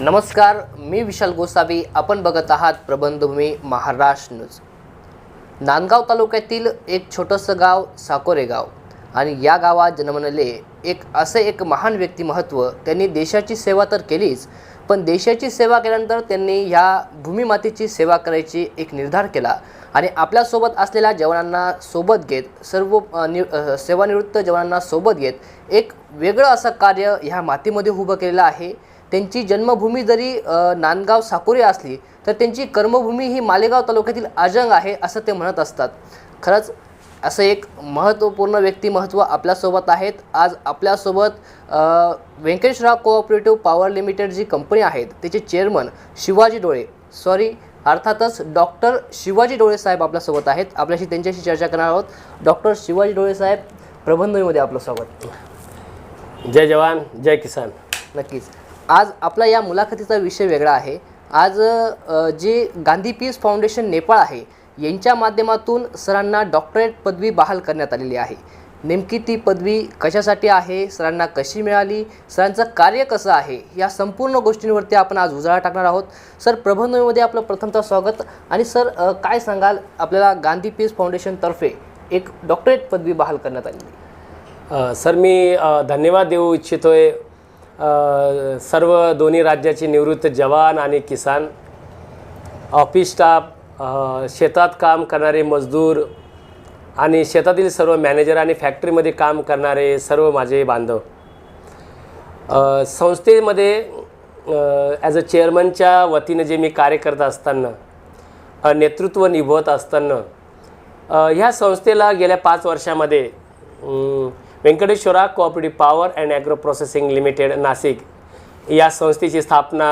नमस्कार मी विशाल गोसावी. आपण बघत आहात प्रबंधभूमी महाराष्ट्र न्यूज. नांदगाव तालुक्यातील एक छोटंसं गाव साकोरे गाव. आणि या गावात जन्मलेले एक असे एक महान व्यक्तिमहत्व त्यांनी देशाची सेवा तर केलीच पण देशाची सेवा केल्यानंतर त्यांनी ह्या भूमिमातेची सेवा करायची एक निर्धार केला. आणि आपल्यासोबत असलेल्या जवानांना सोबत घेत सर्व नि सेवानिवृत्त जवानांना सोबत घेत एक वेगळं असं कार्य ह्या मातीमध्ये उभं केलेलं आहे. त्यांची जन्मभूमी जरी नांदगाव साकोरी असली तर त्यांची कर्मभूमी ही मालेगाव तालुक्यातील आजंग आहे असं ते म्हणत असतात. खरंच असं एक महत्त्वपूर्ण व्यक्तिमत्व आपल्यासोबत आहेत. आज आपल्यासोबत अ, व्यंकटेश्वरा कोऑपरेटिव्ह पॉवर लिमिटेड जी कंपनी आहेत त्याचे चेअरमन शिवाजी डोळे. सॉरी अर्थातच डॉक्टर शिवाजी डोळे साहेब आपल्यासोबत आहेत. आपल्याशी त्यांच्याशी चर्चा करणार आहोत. डॉक्टर शिवाजी डोळे साहेब प्रबंधमध्ये आपलं स्वागत. जय जवान जय किसान. नक्कीच. आज आपला या मुलाखतीचा विषय वेगळा आहे. आज जे गांधी पीस फाउंडेशन नेपाळ आहे यांच्या माध्यमातून सरांना डॉक्टरेट पदवी बहाल करण्यात आलेली आहे. नेमकी ती पदवी कशासाठी आहे सरांना कशी मिळाली सरांचं कार्य कसं आहे या संपूर्ण गोष्टींवरती आपण आज उजाळा टाकणार आहोत. सर प्रबंधमध्ये आपलं प्रथमतः स्वागत. आणि सर काय सांगाल आपल्याला गांधी पीस फाउंडेशनतर्फे एक डॉक्टरेट पदवी बहाल करण्यात आलेली सर मी धन्यवाद देऊ इच्छितोय. आहे सर्व दोन्ही राज्याचे निवृत्त जवान आणि किसान ऑफिस स्टाफ शेतात काम करणारे मजदूर आणि शेतातील सर्व मॅनेजर आणि फॅक्टरीमध्ये काम करणारे सर्व माझे बांधव. संस्थेमध्ये ॲज अ चेअरमनच्या वतीने जे मी कार्य करत असताना नेतृत्व निभवत असताना ह्या संस्थेला गेल्या पाच वर्षामध्ये Venkateshwara cooperative power and agro processing limited Nashik. या संस्थेची स्थापना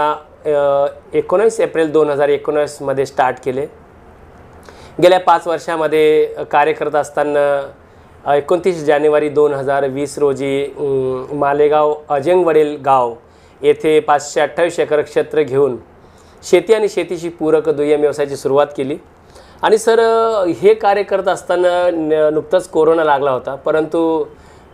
एकोणीस एप्रिल दोन हजार एकोणीसमध्ये स्टार्ट केले. गेल्या पाच वर्षामध्ये कार्य करत असताना एकोणतीस जानेवारी दोन हजार वीस रोजी मालेगाव अजंगवडील गाव येथे पाचशे अठ्ठावीस एकर क्षेत्र घेऊन शेती आणि शेतीशी पूरक दुय्यम व्यवसायाची सुरुवात केली. आणि सर हे कार्य करत असताना न- नुकताच कोरोना लागला होता परंतु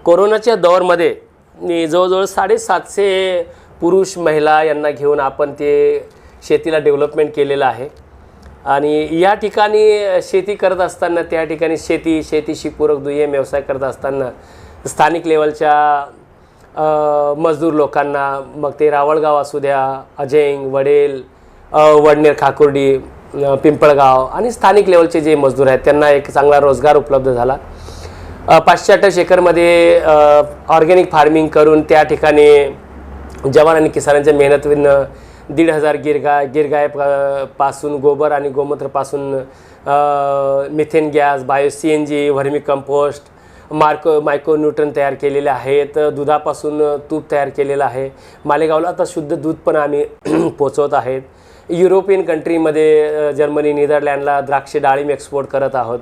कोरोनाच्या दौरमध्ये मी जवळजवळ साडेसातशे पुरुष महिला यांना घेऊन आपण ते शेतीला डेव्हलपमेंट केलेलं आहे. आणि या ठिकाणी शेती करत असताना त्या ठिकाणी शेती शेतीशी पूरक दुय्यम व्यवसाय करत असताना स्थानिक लेवलच्या मजदूर लोकांना मग ते रावळगाव असू द्या अजेंग वडेल वडनेर खाकुर्डी पिंपळगाव आणि स्थानिक लेवलचे जे मजदूर आहेत त्यांना एक चांगला रोजगार उपलब्ध झाला. पाचशे अठ्ठावीस एकरमध्ये ऑर्गॅनिक फार्मिंग करून त्या ठिकाणी जवान आणि किसानांच्या मेहनतीनं दीड हजार गिरगाय गिरगायपासून गोबर आणि गोमूत्रपासून methane gas bio C N G vermi compost Marco micro nutrient तयार केलेले आहेत दुधापासून तूप तयार केलेलं आहे. मालेगावला आता शुद्ध दूध पण आम्ही पोचवत आहेत. युरोपियन कंट्रीमध्ये जर्मनी नेदरलँडला द्राक्षे डाळिंब एक्सपोर्ट करत आहोत.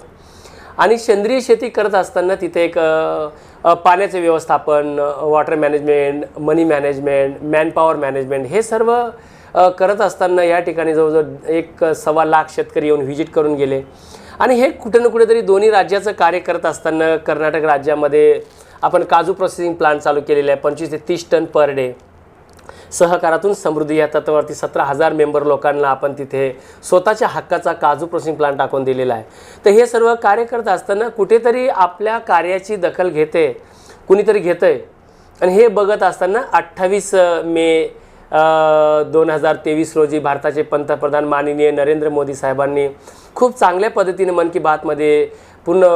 आणि सेंद्रिय शेती करत असताना तिथे एक पाण्याचे व्यवस्थापन water management money management manpower management हे सर्व करत असताना या ठिकाणी जवळजवळ एक सव्वा लाख शेतकरी येऊन व्हिजिट करून गेले. आणि हे कुठे ना कुठेतरी दोन्ही राज्याचं कार्य करत असताना कर्नाटक राज्यामध्ये आपण काजू प्रोसेसिंग प्लांट चालू केलेले आहे पंचवीस ते तीस टन पर डे सहकारातून समृद्धी या तत्वावरती सतरा हजार मेंबर लोकांना आपण तिथे स्वतःच्या हक्काचा काजू प्रोसेसिंग प्लांट टाकून दिलेला आहे. तर हे सर्व कार्य करत असताना कुठेतरी आपल्या कार्याची दखल घेते कुणीतरी घेतं आहे आणि हे बघत असताना अठ्ठावीस मे दोन हजार तेवीस रोजी भारताचे पंतप्रधान माननीय नरेंद्र मोदी साहेबांनी खूप चांगल्या पद्धतीने मन की बातमध्ये पूर्ण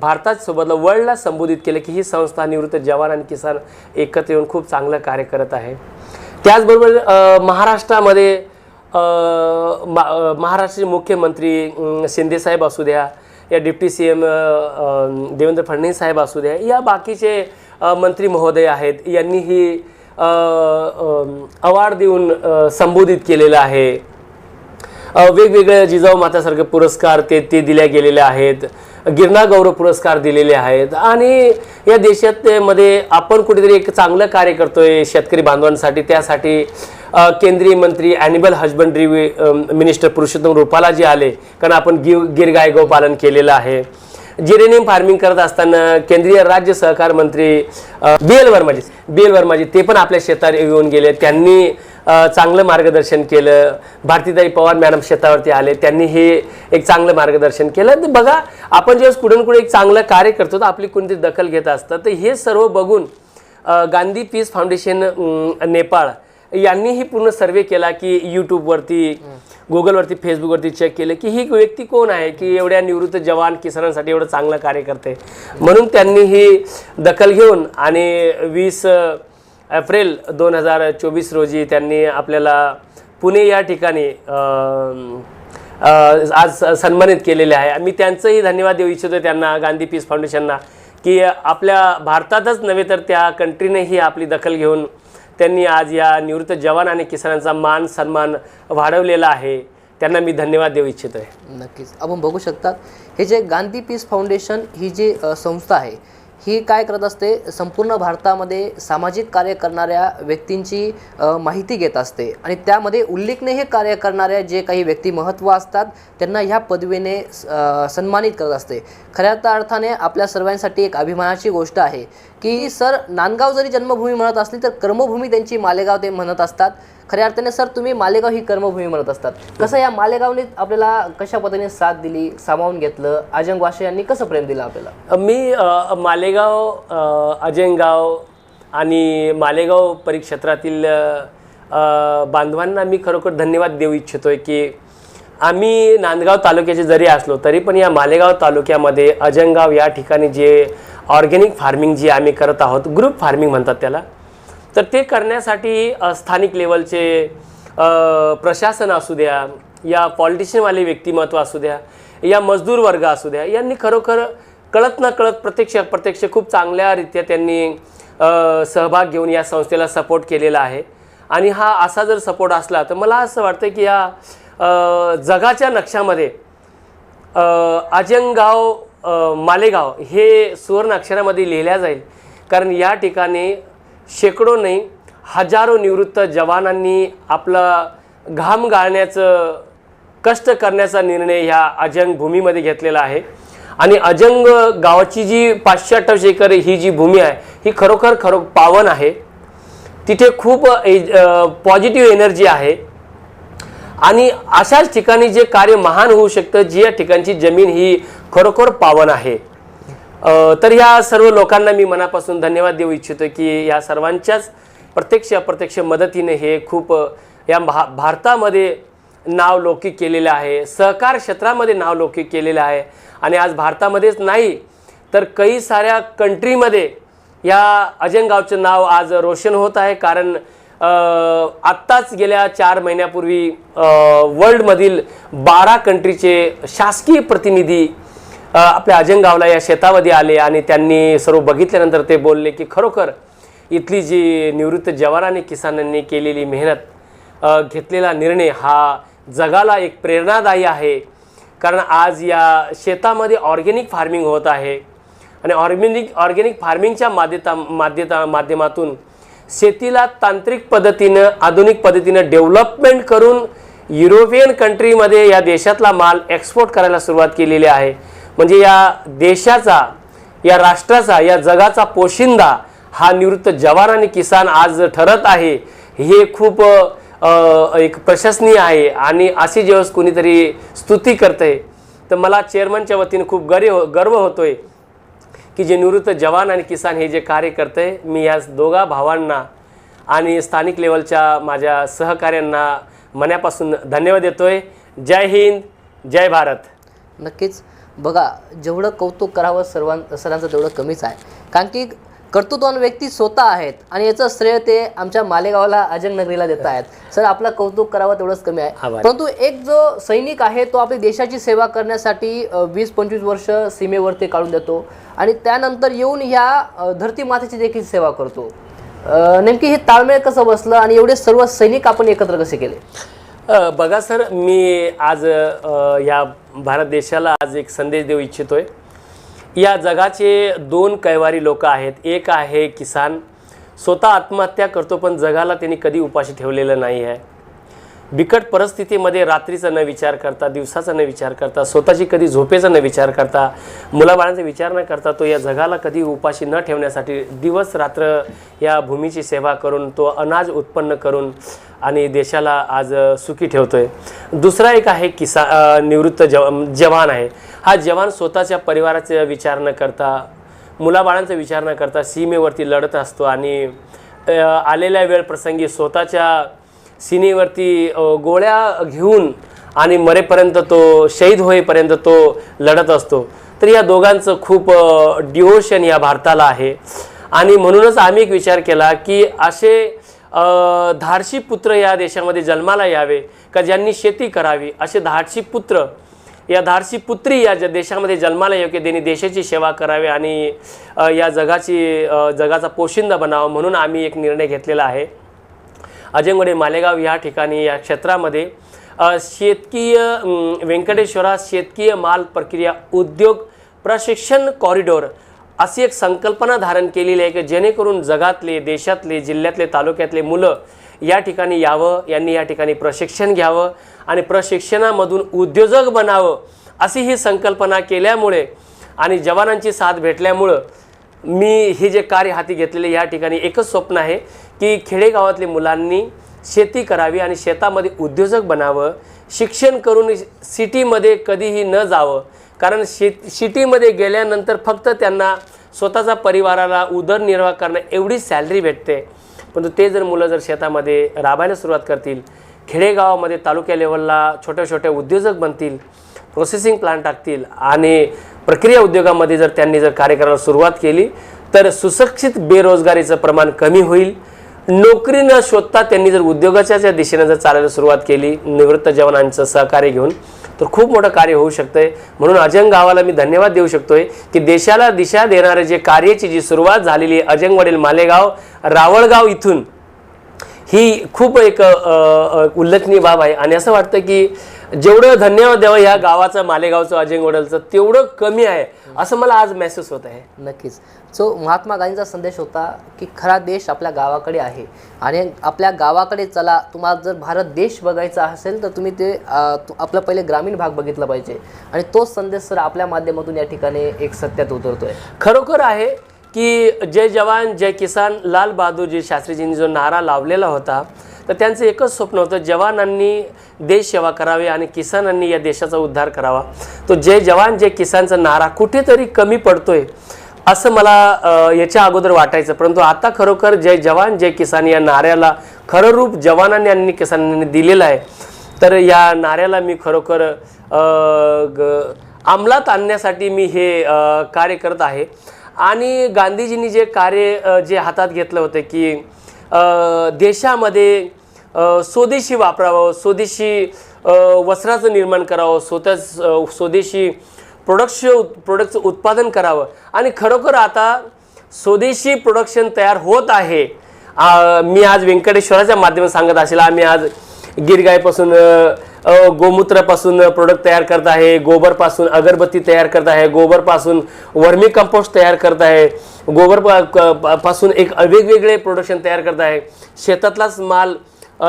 भारतासोबतला वर्ल्डला संबोधित केलं की ही संस्था निवृत्त जवान आणि किसान एकत्र येऊन खूप चांगलं कार्य करत आहे. त्याचबरोबर महाराष्ट्रामध्ये मा महाराष्ट्राचे मुख्यमंत्री शिंदेसाहेब असू द्या या deputy C M Devendra Fadnavis साहेब असू द्या या बाकीचे मंत्री महोदय आहेत यांनीही अवॉर्ड देऊन संबोधित केलेलं आहे. वेगवेगळ्या वेगवेगळे जिजाऊ मातासारखे पुरस्कार ते ते दिल्या गेलेले आहेत. गिरणा गौरव पुरस्कार दिलेले आहेत. आणि या देशात मध्ये आपण कुठेतरी एक चांगलं कार्य करतोय शेतकरी बांधवांसाठी. त्यासाठी केंद्रीय मंत्री animal husbandry minister Purushottam Rupala जे आले. कारण आपण गिर गिर गाय गोपालन केलेलं आहे. जिरेनियम फार्मिंग करत असताना केंद्रीय राज्य सहकार मंत्री बी एल वर्माजी बी एल वर्माजी ते पण आपल्या शेतात येऊन गेले. त्यांनी चांगलं मार्गदर्शन केलं. भारतीताई पवार मॅडम शेतावरती आले त्यांनी हे एक चांगलं मार्गदर्शन केलं. तर बघा आपण जेव्हा कुठून कुठे एक चांगलं कार्य करतो तर आपली कोणती दखल घेत असतं. तर हे सर्व बघून गांधी पीस फाउंडेशन नेपाळ यांनीही पूर्ण सर्वे केला की यूट्यूबवरती गुगलवरती फेसबुकवरती चेक केलं की ही व्यक्ती कोण आहे की एवढ्या निवृत्त जवान किसानांसाठी एवढं चांगलं कार्य करते. म्हणून त्यांनी ही दखल घेऊन आणि वीस एप्रिल दोन हजार चोवीस रोजी त्यांनी आपल्याला पुणे या ठिकाणी आज सन्मानित केलेले आहे. मी त्यांचंही धन्यवाद देऊ इच्छितो त्यांना गांधी पीस फाउंडेशनना की आपल्या भारतातच नव्हे तर त्या कंट्रीनेही आपली दखल घेऊन त्यांनी आज या निवृत्त जवान आणि किसानांचा मान सन्मान वाढवलेला आहे. त्यांना मी धन्यवाद देऊ इच्छितो आहे नक्कीच. आपण बघू शकता हे जे गांधी पीस फाउंडेशन ही जी संस्था आहे ही काय करत असते? संपूर्ण भारतामध्ये सामाजिक कार्य करणाऱ्या व्यक्तींची माहिती घेत असते. आणि त्यामध्ये उल्लेखनीय कार्य करणाऱ्या जे काही व्यक्ती महत्त्व असतात त्यांना ह्या पदवीने सन्मानित करत असते. खऱ्या अर्थाने आपल्या सर्वांसाठी एक अभिमानाची गोष्ट आहे. की सर नांदगाव जरी जन्मभूमी म्हणत असली तर कर्मभूमी त्यांची मालेगाव ते म्हणत असतात. खऱ्या अर्थाने सर तुम्ही मालेगाव ही कर्मभूमी म्हणत असतात. कसं या मालेगावने आपल्याला कशा पद्धतीने साथ दिली सामावून घेतलं? अजंग वाशे यांनी कसं प्रेम दिलं आपल्याला? मी मालेगाव अजंगाव आणि मालेगाव परिक्षेत्रातील बांधवांना मी खरोखर धन्यवाद देऊ इच्छितोय की आम्ही नांदगाव तालुक्याचे जरी असलो तरी पण या मालेगाव तालुक्यामध्ये अजंगाव या ठिकाणी जे ऑर्गॅनिक फार्मिंग जी आम्ही करत आहोत ग्रुप फार्मिंग म्हणतात त्याला. तर ते करण्यासाठी स्थानिक लेवलचे प्रशासन असू द्या या पॉलिटिशियनवाले व्यक्तिमत्व असू द्या या मजदूर वर्ग असू द्या यांनी खरोखर कळत न कळत प्रत्यक्ष प्रत्यक्ष खूप चांगल्यारीत्या त्यांनी सहभाग घेऊन या संस्थेला सपोर्ट केलेला आहे. आणि हा असा जर सपोर्ट असला तर मला असं वाटतं की या जगाच्या नक्षामध्ये अजंगाव मालेगाव हे सुवर्ण अक्षरामध्ये लिहिल्या जाईल. कारण या ठिकाणी शेकडो नाही हजारो निवृत्त जवानांनी आपला घाम गाळण्याचं कष्ट करण्याचा निर्णय ह्या अजंग भूमीमध्ये घेतलेला आहे. आणि अजंग गावाची जी पाचशे अठ्ठावीस एकर ही जी भूमी आहे ही खरोखर खरो पावन आहे. तिथे खूप पॉझिटिव्ह एनर्जी आहे. आणि अशाच ठिकाणी जे कार्य महान होऊ शकतं जी या ठिकाणची जमीन ही खरोखर पावन आहे. तर या सर्व लोकांना मी मनापासून धन्यवाद देऊ इच्छितो की या सर्वांच्याच प्रत्यक्ष अप्रत्यक्ष मदतीने हे खूप या भा भारतामध्ये नाव लौकिक केलेलं आहे सहकार क्षेत्रामध्ये नाव लौकिक केलेलं आहे. आणि आज भारतामध्येच नाही तर काही साऱ्या कंट्रीमध्ये या अजंगावचं नाव आज रोशन होत आहे. कारण आत्ताच गेल्या चार महिन्यापूर्वी वर्ल्डमधील बारा कंट्रीचे शासकीय प्रतिनिधी आपल्या अजंगावला या शेतामध्ये आले आणि त्यांनी सर्व बघितल्यानंतर ते बोलले की खरोखर इथली जी निवृत्त जवानांनी किसानांनी केलेली मेहनत घेतलेला निर्णय हा जगाला एक प्रेरणादायी आहे. कारण आज या शेतामध्ये ऑर्गेनिक फार्मिंग होत आहे. आणि ऑर्गेनिक ऑर्गेनिक फार्मिंगच्या माध्यता माध्यता माध्यमातून शेतीला तांत्रिक पद्धतीनं आधुनिक पद्धतीनं डेव्हलपमेंट करून युरोपियन कंट्रीमध्ये या देशातला माल एक्सपोर्ट करायला सुरुवात केलेली आहे. म्हणजे या देशाचा या राष्ट्राचा या जगाचा पोशिंदा हा निवृत्त जवान आणि किसान आज ठरत आहे. हे खूप एक प्रशंसनीय आहे आणि अशी जेव्हा कोणीतरी स्तुती करते तर मला चेअरमनच्या वतीने खूप गर्व गर्व होतोय. की जे निवृत्त जवान आणि किसान हे जे कार्य करते मी या दोघा भावांना आणि स्थानिक लेवलच्या माझ्या सहकाऱ्यांना मनापासून धन्यवाद आहे जय हिंद जय भारत. नक्कीच. बघा जेवढं कौतुक करावं सर्वां सरांचं तेवढं कमीच आहे. कारण की कर्तृत्वान व्यक्ती स्वतः आहेत आणि याचं श्रेय ते आमच्या मालेगावला अजंग नगरीला देत आहेत. सर आपलं कौतुक करावं तेवढंच कमी आहे. परंतु एक जो सैनिक आहे तो आपली देशाची सेवा करण्यासाठी वीस पंचवीस वर्ष सीमेवरती काढून देतो आणि त्यानंतर येऊन ह्या धरती मातेची देखील सेवा करतो. नेमकी हे ताळमेळ कसं बसलं आणि एवढे सर्व सैनिक आपण एकत्र कसे केले? बघा सर मी आज या भारत देशाला आज एक संदेश देऊ इच्छितोय. या जगाचे दोन कैवारी लोक आहेत. एक आहे किसान. स्वतः आत्महत्या करतो पण जगाला त्यांनी कधी उपाशी ठेवलेलं नाही आहे बिकट परिस्थितीमध्ये रात्रीचा न विचार करता दिवसाचा न विचार करता स्वतःची कधी झोपेचा न विचार करता मुलाबाळांचा विचार न करता तो या जगाला कधी उपाशी न ठेवण्यासाठी दिवस रात्र या भूमीची सेवा करून तो अनाज उत्पन्न करून आणि देशाला आज सुखी ठेवतो आहे दुसरा एक आहे किसा निवृत्त जव जवान आहे. हा जवान स्वतःच्या परिवाराचा विचार न करता मुलाबाळांचा विचार न करता सीमेवरती लढत असतो आणि आलेल्या वेळ प्रसंगी स्वतःच्या सीनेवरती गोळ्या घेऊन आणि मरेपर्यंत तो शहीद होईपर्यंत तो लढत असतो. तर या दोघांचं खूप डिवोशन या भारताला आहे. आणि म्हणूनच आम्ही एक विचार केला की असे धाडशी पुत्र या देशामध्ये जन्माला यावे का ज्यांनी शेती करावी असे धाडशी पुत्र या धाडसी पुत्री या ज देशामध्ये जन्माला योग्य त्यांनी देशाची सेवा करावी आणि या जगाची जगाचा पोशिंदा बनावा म्हणून आम्ही एक निर्णय घेतलेला आहे. अजंगडे मालेगाव या ठिकाणी या क्षेत्रामध्ये शेतकीय व्यंकटेश्वरा शेतकीय माल प्रक्रिया उद्योग प्रशिक्षण कॉरिडॉर अशी एक संकल्पना धारण केलेली आहे की जेणेकरून जगातले देशातले जिल्ह्यातले तालुक्यातले मुलं या ठिकाणी यावं यांनी या ठिकाणी प्रशिक्षण घ्यावं. आणि प्रशिक्षणामधून उद्योजक बनावं अशी ही संकल्पना केल्यामुळे आणि जवानांची साथ भेटल्यामुळं मी हे जे कार्य हाती घेतलेले या ठिकाणी एकच स्वप्न आहे की खेडेगावातल्या मुलांनी शेती करावी आणि शेतामध्ये उद्योजक बनावं शिक्षण करून सिटीमध्ये कधीही न जावं. कारण शेत सिटीमध्ये गेल्यानंतर फक्त त्यांना स्वतःचा परिवाराला उदरनिर्वाह करणं एवढी सॅलरी भेटते. परंतु ते जर मुलं जर शेतामध्ये राबायला सुरुवात करतील खेडेगावामध्ये तालुक्या लेवलला छोट्या छोट्या उद्योजक बनतील प्रोसेसिंग प्लांट टाकतील आणि प्रक्रिया उद्योगामध्ये जर त्यांनी जर कार्य करायला सुरुवात केली तर सुशिक्षित बेरोजगारीचं प्रमाण कमी होईल. नोकरी न शोधता त्यांनी जर उद्योगाच्या दिशेने जर चालायला सुरुवात केली निवृत्त जवानांचं सहकार्य घेऊन तर खूप मोठं कार्य होऊ शकतंय. म्हणून अजंग गावाला मी धन्यवाद देऊ शकतोय की देशाला दिशा देणारे जे कार्याची जी सुरुवात झालेली आहे अजंगवडील मालेगाव रावळगाव इथून ही खूप एक उल्लेखनीय बाब आहे. आणि असं वाटतं की जेवढं धन्यवाद द्यावं ह्या गावाचं मालेगावचं अजिंगवडलचं तेवढं कमी आहे असं मला आज मेसेज होत आहे. नक्कीच. सो महात्मा गांधींचा संदेश होता की खरा देश आपल्या गावाकडे आहे. आणि आपल्या गावाकडे चला तुम्हाला जर भारत देश बघायचा असेल तर तुम्ही तु- आपला पहिले ग्रामीण भाग बघितला पाहिजे. आणि तोच संदेश सर आपल्या माध्यमातून या ठिकाणी एक सत्यात उतरतोय. खरोखर आहे की जय जवान जय किसान लाल बहादूरजी शास्त्रीजींनी जो नारा लावलेला होता तर त्यांचं एकच स्वप्न होतं जवानांनी देश सेवा करावी आणि किसानांनी या देशाचा उद्धार करावा. तो जय जवान जय किसानचा नारा कुठेतरी कमी पडतोय असं मला याच्या अगोदर वाटायचं. परंतु आता खरोखर जय जवान जय किसान या नाऱ्याला खरं रूप जवानांनी आणि किसानांनी दिलेलं आहे. तर या नाऱ्याला मी खरोखर ग- अंमलात आणण्यासाठी मी हे कार्य करत आहे. आणि गांधीजींनी जे कार्य जे हातात घेतलं होतं की देशामध्ये स्वदेशी वापरावं स्वदेशी वस्त्राचं निर्माण करावं स्वतः स्वदेशी प्रोडक्श प्रोडक्टचं उत्पादन करावं. आणि खरोखर आता स्वदेशी प्रोडक्शन तयार होत आहे. मी आज व्यंकटेश्वराच्या माध्यमात सांगत असेल आम्ही आज गिरगायपासून गोमूत्रापासून प्रोडक्ट तयार करत आहे गोबरपासून अगरबत्ती तयार करत आहे गोबरपासून वर्मी कंपोस्ट तयार करत आहे गोबरपासून एक वेगवेगळे प्रोडक्शन तयार करत आहे. शेतातलाच माल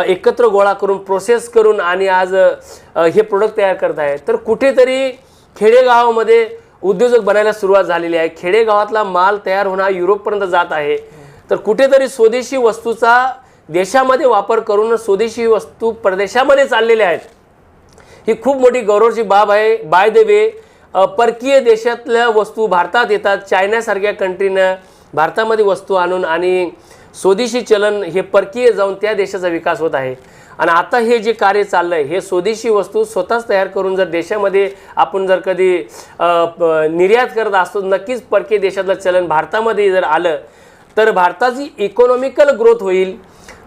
एकत्र गोळा करून प्रोसेस करून आणि आज हे प्रोडक्ट तयार करत आहे. तर कुठेतरी खेडेगावामध्ये उद्योजक बनायला सुरुवात झालेली आहे. खेडेगावातला माल तयार होणं युरोपपर्यंत जात आहे. तर कुठेतरी स्वदेशी वस्तूचा देशामध्ये वापर करून स्वदेशी वस्तू परदेशामध्ये चाललेल्या आहेत. ही खूप मोठी गौरवची बाब आहे. बाय द वे परकीय देशातल्या वस्तू भारतात येतात. चायनासारख्या कंट्रीनं भारतामध्ये वस्तू आणून आणि स्वदेशी चलन हे परकीय जाऊन त्या देशाचा विकास होत आहे. आणि आता हे जे कार्य चाललं आहे हे स्वदेशी वस्तू स्वतःच तयार करून जर देशामध्ये आपण जर कधी निर्यात करत असतो नक्कीच परकीय देशातलं चलन भारतामध्ये जर आलं तर भारताची इकॉनॉमिकल ग्रोथ होईल.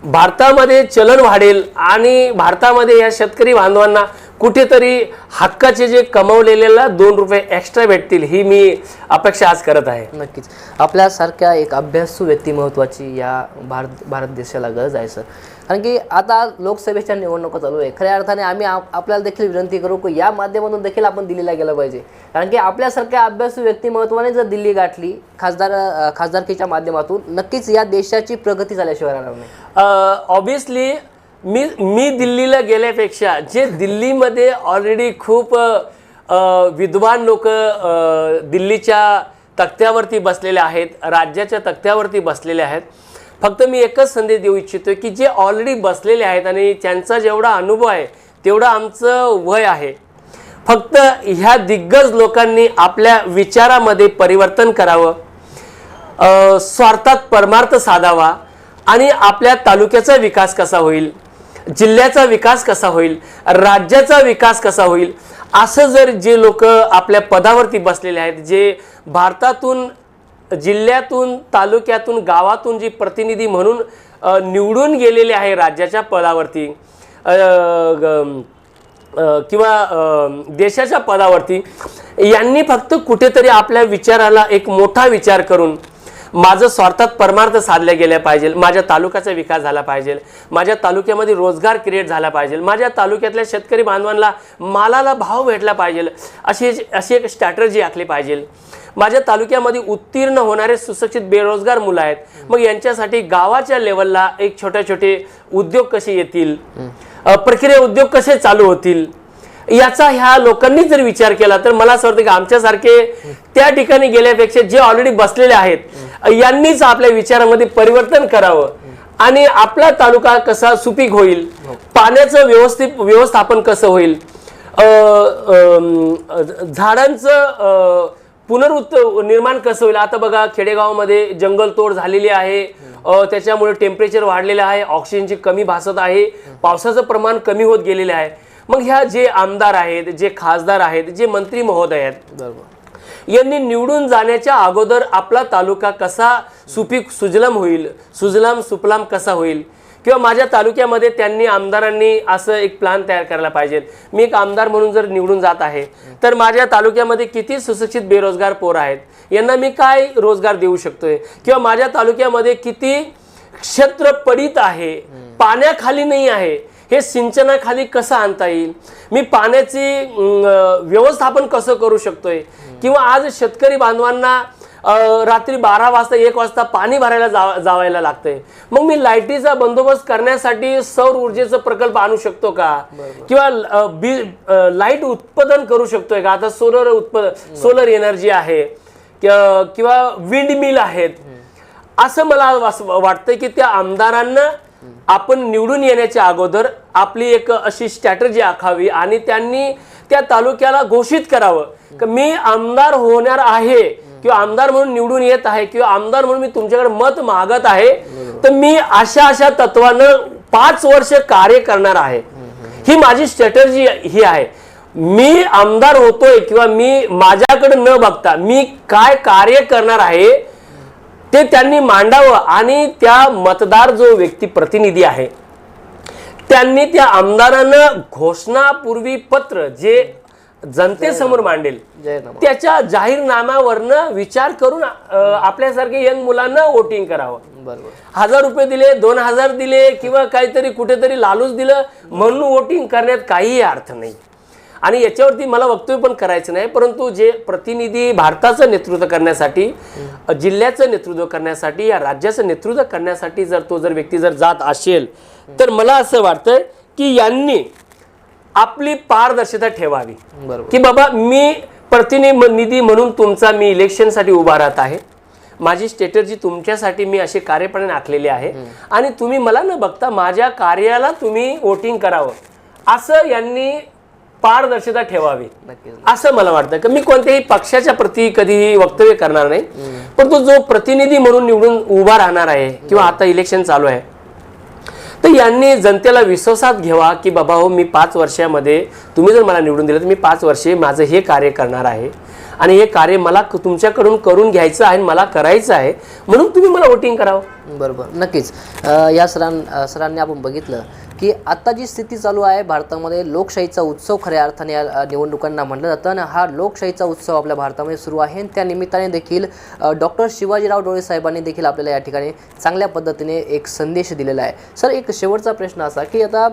भारतामध्ये चलन वाढेल आणि भारतामध्ये या शेतकरी बांधवांना कुठेतरी हक्काचे जे कमवलेल्याला दोन रुपये एक्स्ट्रा भेटतील ही मी अपेक्षा आज करत आहे. नक्कीच. आपल्यासारख्या एक अभ्यासू व्यक्ती महत्त्वाची या भारत भारत देशाला गरज आहे सर. कारण की आता लोकसभेच्या निवडणुका चालू आहे. खऱ्या अर्थाने आम्ही आप- आपल्याला देखील विनंती करू की या माध्यमातून देखील आपण दिल्लीला गेलं पाहिजे. कारण की आपल्यासारख्या अभ्यासू व्यक्तिमत्वाने जर दिल्ली गाठली खासदार खासदारकीच्या माध्यमातून नक्कीच या देशाची प्रगती झाल्याशिवाय राहणार नाही. ऑब्विसली मी मी दिल्लीला गेल्यापेक्षा जे दिल्लीमध्ये ऑलरेडी खूप विद्वान लोक दिल्लीच्या तक्त्यावरती बसलेले आहेत राज्याच्या तक्त्यावरती बसलेले आहेत. फक्त मी एकच संदेश देऊ इच्छितो की जे ऑलरेडी बसलेले आहेत आणि त्यांचा जेवढा अनुभव आहे तेवढं आमचं वय आहे. फक्त ह्या दिग्गज लोकांनी आपल्या विचारामध्ये परिवर्तन करावं स्वार्थात परमार्थ साधावा आणि आपल्या तालुक्याचा विकास कसा होईल जिल्ह्याचा विकास कसा होईल राज्याचा विकास कसा होईल असं जर जे लोक आपल्या पदावरती बसलेले आहेत जे भारतातून जिल्ह्यातून तालुक्यातून गावातून जी प्रतिनिधी म्हणून निवडून गेलेले आहे राज्याच्या पदावरती किंवा देशाच्या पदावरती यांनी फक्त कुठेतरी आपल्या विचाराला एक मोठा विचार करून माझं स्वार्थात परमार्थ साधल्या गेल्या पाहिजे. माझ्या तालुक्याचा विकास झाला पाहिजे. माझ्या तालुक्यामध्ये रोजगार क्रिएट झाला पाहिजे. माझ्या तालुक्यातल्या शेतकरी बांधवांना मालाला भाव भेटला पाहिजे. अशी अशी एक स्ट्रॅटर्जी आखली पाहिजे. माझ्या तालुक्यामध्ये उत्तीर्ण होणारे सुशिक्षित बेरोजगार मुलं आहेत. मग यांच्यासाठी गावाच्या लेवलला एक छोटे छोटे उद्योग कसे येतील? प्रक्रिया उद्योग कसे चालू होतील? याचा ह्या लोकांनी जर विचार केला तर मला असं वाटतं की आमच्यासारखे त्या ठिकाणी गेल्यापेक्षा जे ऑलरेडी बसलेले आहेत यांनीच आपल्या विचारामध्ये परिवर्तन करावं. आणि आपला तालुका कसा सुपीक होईल पाण्याचं व्यवस्थित व्यवस्थापन कसं होईल झाडांचं अ, पुनरुत्त निर्माण कसं होईल आता बघा खेडेगावामध्ये जंगलतोड झालेली आहे त्याच्यामुळे टेम्परेचर वाढलेलं आहे ऑक्सिजनची कमी भासत आहे पावसाचं प्रमाण कमी होत गेलेलं आहे. मग ह्या जे आमदार आहेत जे खासदार आहेत जे मंत्री महोदय आहेत बरोबर. यांनी निवडून जाण्याच्या अगोदर आपला तालुका कसा सुपीक सुजलाम होईल सुजलाम सुफलाम कसा होईल? किंवा माझ्या तालुक्यामध्ये त्यांनी आमदारांनी असं एक प्लॅन तयार करायला पाहिजे. मी एक आमदार म्हणून जर निवडून जात आहे तर माझ्या तालुक्यामध्ये किती सुशिक्षित बेरोजगार पोर आहेत? यांना मी काय रोजगार देऊ शकतोय? किंवा माझ्या तालुक्यामध्ये किती क्षेत्र पडित आहे पाण्याखाली नाही आहे हे सिंचनाखाली कसं आणता येईल? मी पाण्याची व्यवस्थापन कसं करू शकतोय? किंवा आज शेतकरी बांधवांना रात्री बारा वाजता एक वाजता पाणी भरायला जा जावायला लागतंय. मग मी लाईटीचा बंदोबस्त करण्यासाठी सौर ऊर्जेचा प्रकल्प आणू शकतो का? किंवा बी लाइट उत्पादन करू शकतोय का? आता सोलर उत्पादन सोलर एनर्जी आहे किंवा विंड मिल आहेत. असं मला वास- वाटतं की त्या आमदारांना आपण निवडून येण्याच्या अगोदर आपली एक अशी स्ट्रॅटर्जी आखावी आणि त्यांनी त्या तालुक्याला घोषित करावं. की मी आमदार होणार आहे किंवा आमदार म्हणून निवडून येत आहे किंवा आमदार म्हणून मी तुमच्याकडे मत मागत आहे तर मी अशा अशा तत्वानं पाच वर्ष कार्य करणार आहे. ही माझी स्ट्रॅटर्जी ही आहे. मी आमदार होतोय किंवा मी माझ्याकडे न बघता मी काय कार्य करणार आहे ते त्यांनी मांडावं आणि त्या मतदार जो व्यक्ती प्रतिनिधी आहे त्यांनी त्या आमदारानं घोषणापूर्वी पत्र जे जनतेसमोर मांडेल त्याच्या जाहीरनाम्यावरनं विचार करून आपल्यासारखे यंग मुलांना वोटिंग करावं. बरोबर. हजार रुपये दिले दोन हजार दिले किंवा काहीतरी कुठेतरी लालूच दिलं म्हणून वोटिंग करण्यात काहीही अर्थ नाही. आणि याच्यावरती मला वक्तव्य पण करायचं नाही परंतु जे प्रतिनिधी भारताचं नेतृत्व करण्यासाठी जिल्ह्याचं नेतृत्व करण्यासाठी या राज्याचं नेतृत्व करण्यासाठी जर तो जर व्यक्ती जर जात असेल तर मला असं वाटतं की यांनी आपली पारदर्शकता ठेवावी. की बाबा मी प्रतिनिधी म्हणून तुमचा मी इलेक्शनसाठी उभा राहत आहे. माझी स्ट्रॅटर्जी तुमच्यासाठी मी असे कार्यप्रणाली आखलेली आहे. आणि तुम्ही मला न बघता माझ्या कार्याला तुम्ही वोटिंग करावं. असं यांनी पारदर्शकता ठेवावी. असं मला वाटतं. की मी कोणत्याही पक्षाच्या प्रती कधीही वक्तव्य करणार नाही. पण तो जो प्रतिनिधी म्हणून निवडून उभा राहणार आहे किंवा आता इलेक्शन चालू आहे तर यांनी जनतेला विश्वासात घ्यावा की बाबा हो मी पाच वर्षामध्ये तुम्ही जर मला निवडून दिलं तर मी पाच वर्षे माझं हे कार्य करणार आहे. आणि हे कार्य मला तुमच्याकडून करून घ्यायचं आहे आणि मला करायचं आहे म्हणून तुम्ही मला वोटिंग करावं. बरोबर. नक्कीच. या सरां सरांनी आपण बघितलं की आत्ता जी स्थिती चालू आहे भारतामध्ये लोकशाहीचा उत्सव खऱ्या अर्थाने या निवडणुकांना म्हटलं जातं आणि हा लोकशाहीचा उत्सव आपल्या भारतामध्ये सुरू आहे आणि त्या निमित्ताने देखील डॉक्टर शिवाजीराव डोळे साहेबांनी देखील आपल्याला या ठिकाणी चांगल्या पद्धतीने एक संदेश दिलेला आहे. सर एक शेवटचा प्रश्न असा की आता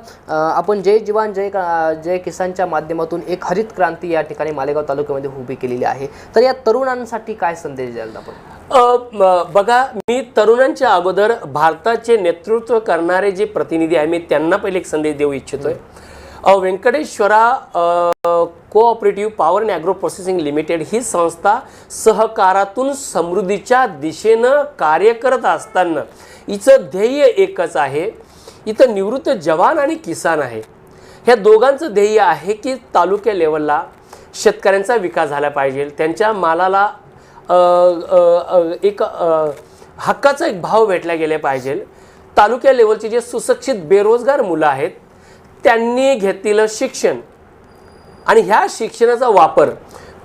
आपण जय जवान जय जय किसानच्या माध्यमातून एक हरित क्रांती या ठिकाणी मालेगाव तालुक्यामध्ये उभी केलेली आहे. तर या तरुणांसाठी काय संदेश द्याल आपण? बघा मी तरुणांच्या अगोदर भारताचे नेतृत्व करणारे जे प्रतिनिधी आहे मी त्यांना पहिले एक संदेश देऊ इच्छितोय. Venkateshwara cooperative power and agro processing limited ही संस्था सहकारातून समृद्धीच्या दिशेनं कार्य करत असताना हिचं ध्येय एकच आहे. इथं निवृत्त जवान आणि किसान आहे. ह्या दोघांचं ध्येय आहे की तालुक्या लेवलला शेतकऱ्यांचा विकास झाला पाहिजे. त्यांच्या मालाला एक हक्काचा एक भाव भेटला गेले पाहिजे. तालुक्या लेवलचे जे सुशिक्षित बेरोजगार मुलं आहेत त्यांनी घेतलेलं शिक्षण आणि ह्या शिक्षणाचा वापर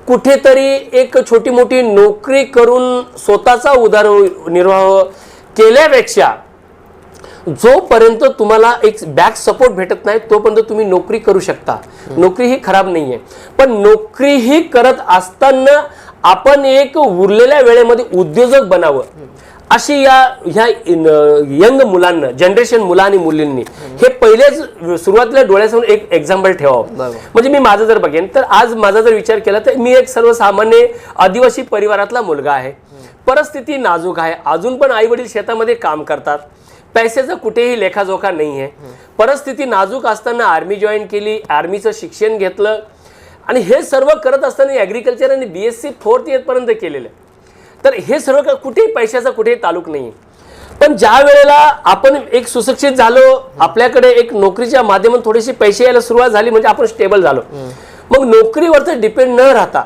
कुठेतरी एक छोटी मोठी नोकरी करून स्वतःचा उदरनिर्वाह केल्यापेक्षा जोपर्यंत तुम्हाला एक बॅक सपोर्ट भेटत नाही तोपर्यंत तुम्ही नोकरी करू शकता. नोकरी ही खराब नाही आहे पण नोकरी ही करत असताना आपण एक उरलेल्या वेळेमध्ये उद्योजक बनावं. अशी या ह्या यंग मुलांना जनरेशन मुलं आणि मुलींनी हे पहिलेच सुरुवातीला डोळ्यासमोर एक एक्झाम्पल ठेवावं. म्हणजे मी माझं जर बघेन तर आज माझा जर विचार केला तर मी एक सर्वसामान्य आदिवासी परिवारातला मुलगा आहे. परिस्थिती नाजूक आहे. अजून पण आई वडील शेतामध्ये काम करतात. पैशाचा कुठेही लेखाजोखा नाही आहे परिस्थिती नाजूक असताना आर्मी जॉईन केली आर्मीचं शिक्षण घेतलं आणि हे सर्व करत असताना ॲग्रिकल्चर आणि बी एस सी फोर्थ इयरपर्यंत केलेलं आहे. तर हे सर्व का- कुठेही पैशाचा कुठेही तालुक नाही पण ज्या वेळेला आपण एक सुशिक्षित झालो आपल्याकडे एक नोकरीच्या माध्यमातून थोडेसे पैसे यायला सुरुवात झाली म्हणजे आपण स्टेबल झालो. मग नोकरीवरती डिपेंड न राहता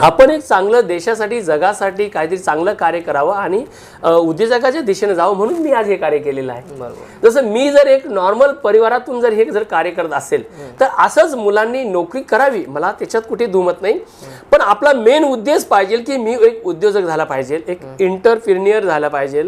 आपण एक चांगलं देशासाठी जगासाठी काहीतरी चांगलं कार्य करावं आणि उद्योजकाच्या दिशेने जावं म्हणून मी आज हे कार्य केलेलं आहे. जसं मी जर एक नॉर्मल परिवारातून जर हे जर कार्य करत असेल तर असंच मुलांनी नोकरी करावी. मला त्याच्यात कुठे दुमत नाही. पण आपला मेन उद्देश पाहिजे की मी एक उद्योजक झाला पाहिजे एक इंटरप्रिनियर झाला पाहिजे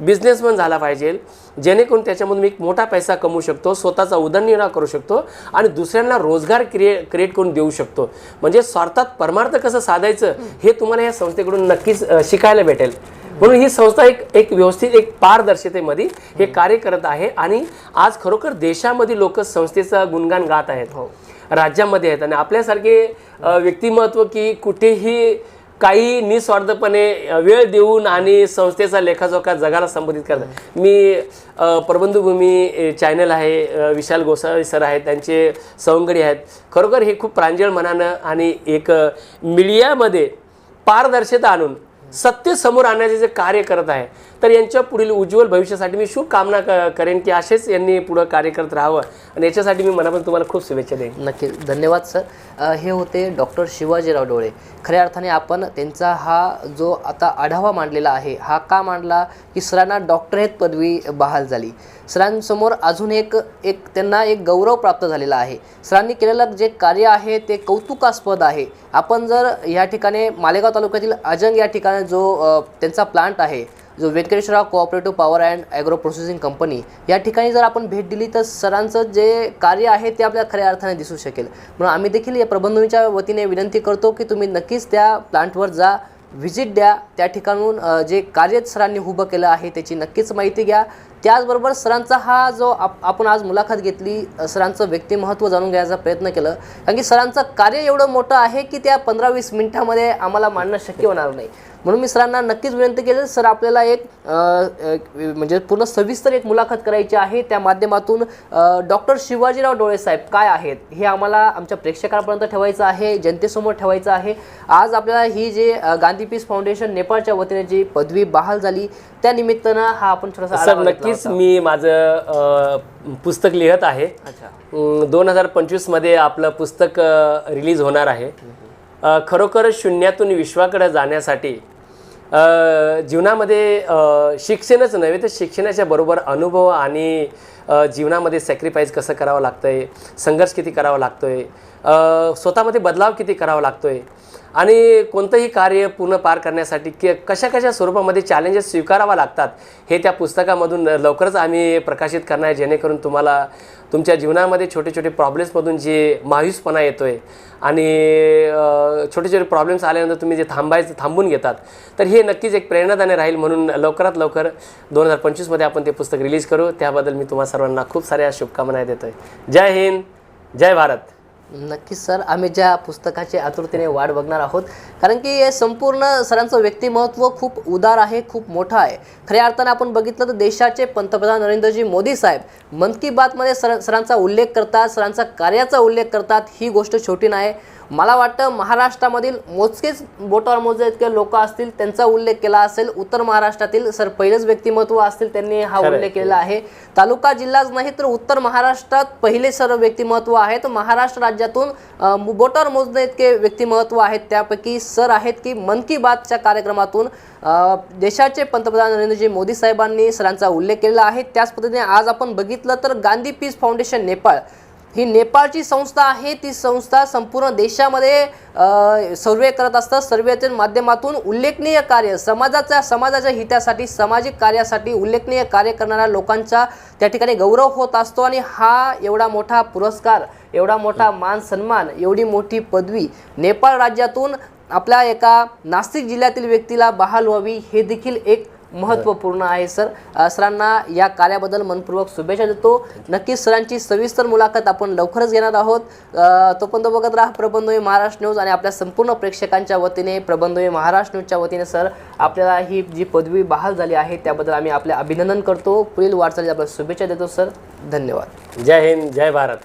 बिझनेसमॅन झाला पाहिजे. जेणेकरून त्याच्यामधून मी एक मोठा पैसा कमवू शकतो स्वतःचा उदरनिर्वाह करू शकतो आणि दुसऱ्यांना रोजगार क्रिए क्रिएट करून देऊ शकतो. म्हणजे स्वार्थात परमार्थ कसं साधायचं हे तुम्हाला या संस्थेकडून नक्कीच शिकायला भेटेल. म्हणून ही संस्था एक एक व्यवस्थित एक पारदर्शकतेमध्ये हे कार्य करत आहे आणि आज खरोखर देशामध्ये लोक संस्थेचं गुणगान गात आहेत. हो. राज्यामध्ये आहेत आणि आपल्यासारखे व्यक्तिमत्व की कुठेही काही निस्वार्थपणे वेळ देऊन आणि संस्थेचा लेखाजोखा जगाला संबोधित करतात. मी प्रबंधभूमी चॅनल आहे विशाल गोसावी सर आहेत त्यांचे सवंगडी आहेत. खरोखर हे खूप प्रांजळ मनानं आणि एक मीडियामध्ये पारदर्शकता आणून सत्य समोर आणण्याचे जे कार्य करत आहे तर यांच्या पुढील उज्ज्वल भविष्यासाठी मी शुभकामना क- करेन की असेच यांनी पुढं कार्य करत राहावं. आणि याच्यासाठी मी मनापासून तुम्हाला खूप शुभेच्छा देईन. नक्की धन्यवाद सर. हे होते डॉक्टर शिवाजीराव डोळे. खऱ्या अर्थाने आपण त्यांचा हा जो आता आढावा मांडलेला आहे हा का मांडला की सरांना डॉक्टरेट पदवी बहाल झाली? सरांसमोर अजून एक एक त्यांना एक गौरव प्राप्त झालेला आहे. सरांनी केलेलं जे कार्य आहे ते कौतुकास्पद आहे. आपण जर या ठिकाणी मालेगाव तालुक्यातील अजंग या ठिकाणी जो त्यांचा प्लांट आहे जो Venkateshwara cooperative power and agro processing company या ठिकाणी जर आपण भेट दिली तर सरांचं जे कार्य आहे ते आपल्याला खऱ्या अर्थाने दिसू शकेल. म्हणून आम्ही देखील या प्रबंधनीच्या वतीने विनंती करतो की तुम्ही नक्कीच त्या प्लांटवर जा व्हिजिट द्या. त्या ठिकाणून जे कार्य सरांनी उभं केलं आहे त्याची नक्कीच माहिती घ्या. त्याचबरोबर सरांचा हा जो आप आपण आज मुलाखत घेतली सरांचं व्यक्तिमत्व जाणून घ्यायचा प्रयत्न केलं. कारण की सरांचं कार्य एवढं मोठं आहे की त्या पंधरा वीस मिनिटामध्ये आम्हाला मांडणं शक्य होणार नाही. म्हणून मी सरांना नक्कीच विनंती केली सर आपल्याला एक म्हणजे पूर्ण सविस्तर एक मुलाखत करायची आहे. त्या माध्यमातून डॉक्टर शिवाजीराव डोळे साहेब काय आहेत हे आम्हाला आमच्या प्रेक्षकांपर्यंत ठेवायचं आहे जनतेसमोर ठेवायचं आहे. आज आपल्याला ही जे गांधी पीस फाउंडेशन नेपाळच्या वतीने जी पदवी बहाल झाली त्या निमित्तानं हा आपण थोडासा सर नक्कीच. मी माझं पुस्तक लिहत आहे. दोन हजार पंचवीसमध्ये आपलं पुस्तक रिलीज होणार आहे. खरोखर शून्यातून विश्वाकडे जाण्यासाठी जीवनामध्ये शिक्षणच नव्हे तर शिक्षणाच्या बरोबर अनुभव आणि जीवनामध्ये सॅक्रिफाईस कसं करावं लागतं आहे संघर्ष किती करावा लागतो आहे स्वतःमध्ये बदलाव किती करावा लागतो आहे आणि कोणतंही कार्य पूर्ण पार करण्यासाठी की कशा कशा स्वरूपामध्ये चॅलेंजेस स्वीकारावा लागतात हे त्या पुस्तकामधून लवकरच आम्ही प्रकाशित करणार आहे जेणेकरून तुम्हाला तुमच्या जीवनामध्ये छोटे छोटे प्रॉब्लेम्समधून जे मायूसपणा येतो आहे आणि छोटे छोटे प्रॉब्लेम्स आल्यानंतर तुम्ही जे थांबायचं थांबून घेतात तर हे नक्कीच एक प्रेरणादाने राहील म्हणून लवकरात लवकर दोन हजार पंचवीसमध्ये आपण ते पुस्तक रिलीज करू. त्याबद्दल मी तुम्हाला सर्वांना खूप साऱ्या शुभकामना देतो आहे जय हिंद जय भारत. नक्कीच सर आम्ही ज्या पुस्तकाची आतुरतेने वाट बघणार आहोत कारण की हे संपूर्ण सरांचं व्यक्तिमत्व खूप उदार आहे खूप मोठं आहे. खऱ्या अर्थानं आपण बघितलं तर देशाचे पंतप्रधान नरेंद्रजी मोदी साहेब मन की बातमध्ये सर सरांचा उल्लेख करतात सरांचा कार्याचा उल्लेख करतात ही गोष्ट छोटी नाही. मला वाटतं महाराष्ट्रामधील मोजकेच बोटावर मोजे इतके लोक असतील त्यांचा उल्लेख केला असेल. उत्तर महाराष्ट्रातील सर पहिलेच व्यक्तिमत्व असतील त्यांनी हा. उल्लेख केलेला आहे. तालुका जिल्हाच नाही तर उत्तर महाराष्ट्रात पहिले सर्व व्यक्तिमत्व आहेत. महाराष्ट्र राज्यातून बोटावर मोजणे इतके व्यक्तिमत्व आहेत. त्यापैकी सर आहेत की मन की बातच्या कार्यक्रमातून देशाचे पंतप्रधान नरेंद्रजी मोदी साहेबांनी सरांचा उल्लेख केलेला आहे. त्याच पद्धतीने आज आपण बघितलं तर गांधी पीस फाउंडेशन नेपाळ ही नेपाळची संस्था आहे ती संस्था संपूर्ण देशामध्ये सर्वे करत असतात सर्वेच्या माध्यमातून उल्लेखनीय कार्य समाजाच्या समाजाच्या हितासाठी सामाजिक कार्यासाठी उल्लेखनीय कार्य करणाऱ्या लोकांचा त्या ठिकाणी गौरव होत असतो. आणि हा एवढा मोठा पुरस्कार एवढा मोठा मान सन्मान एवढी मोठी पदवी नेपाळ राज्यातून आपल्या एका नाशिक जिल्ह्यातील व्यक्तीला बहाल व्हावी हे देखील एक महत्त्वपूर्ण आहे सर. सरांना या कार्याबद्दल मनपूर्वक शुभेच्छा देतो. नक्कीच सरांची सविस्तर मुलाखत आपण लवकरच घेणार आहोत. तोपर्यंत बघत राहा प्रबंधोई महाराष्ट्र न्यूज आणि आपल्या संपूर्ण प्रेक्षकांच्या वतीने प्रबंधोई महाराष्ट्र न्यूजच्या वतीने सर. आपल्याला ही जी पदवी बहाल झाली आहे त्याबद्दल आम्ही आपले अभिनंदन करतो. पुढील वाटचाली आपल्याला शुभेच्छा देतो सर. धन्यवाद. जय हिंद जय भारत.